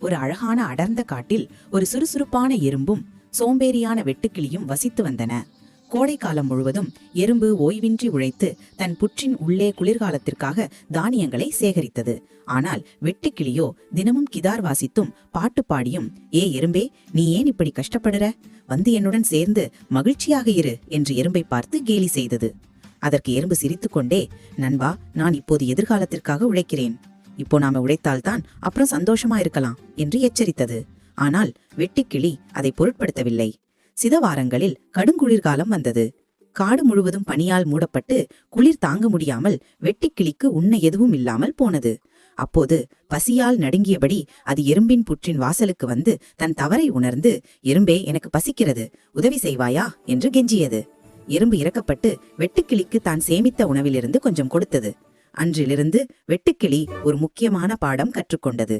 ஒரு அழகான அடர்ந்த காட்டில் ஒரு சுறுசுறுப்பான எறும்பும் சோம்பேறியான வெட்டுக்கிளியும் வசித்து வந்தன. கோடைக்காலம் முழுவதும் எறும்பு ஓய்வின்றி உழைத்து தன் புற்றின் உள்ளே குளிர்காலத்திற்காக தானியங்களை சேகரித்தது. ஆனால் வெட்டுக்கிளியோ தினமும் கிதார் வாசித்தும் பாட்டு பாடியும் ஏ எறும்பே நீ ஏன் இப்படி கஷ்டப்படுற? வந்து என்னுடன் சேர்ந்து மகிழ்ச்சியாக இரு என்று எறும்பை பார்த்து கேலி செய்தது. அதற்கு எறும்பு சிரித்துக்கொண்டே நண்பா நான் இப்போது எதிர்காலத்திற்காக உழைக்கிறேன். இப்போ நாம உழைத்தால்தான் அப்புறம் சந்தோஷமா இருக்கலாம் என்று எச்சரித்தது. ஆனால் வெட்டிக்கிளி அதை பொருட்படுத்தவில்லை. சிதவாரங்களில் கடுங்குளிர்காலம் வந்தது. காடு முழுவதும் பனியால் மூடப்பட்டு குளிர் தாங்க முடியாமல் வெட்டிக்கிளிக்கு உண்ண எதுவும் இல்லாமல் போனது. அப்போது பசியால் நடுங்கியபடி அது எறும்பின் புற்றின் வாசலுக்கு வந்து தன் தவறை உணர்ந்து எறும்பே எனக்கு பசிக்கிறது. உதவி செய்வாயா? என்று கெஞ்சியது. எறும்பு இறக்கப்பட்டு வெட்டுக்கிளிக்கு தான் சேமித்த உணவிலிருந்து கொஞ்சம் கொடுத்தது. அன்றிலிருந்து வெட்டுக்கிளி ஒரு முக்கியமான பாடம் கற்றுக்கொண்டது.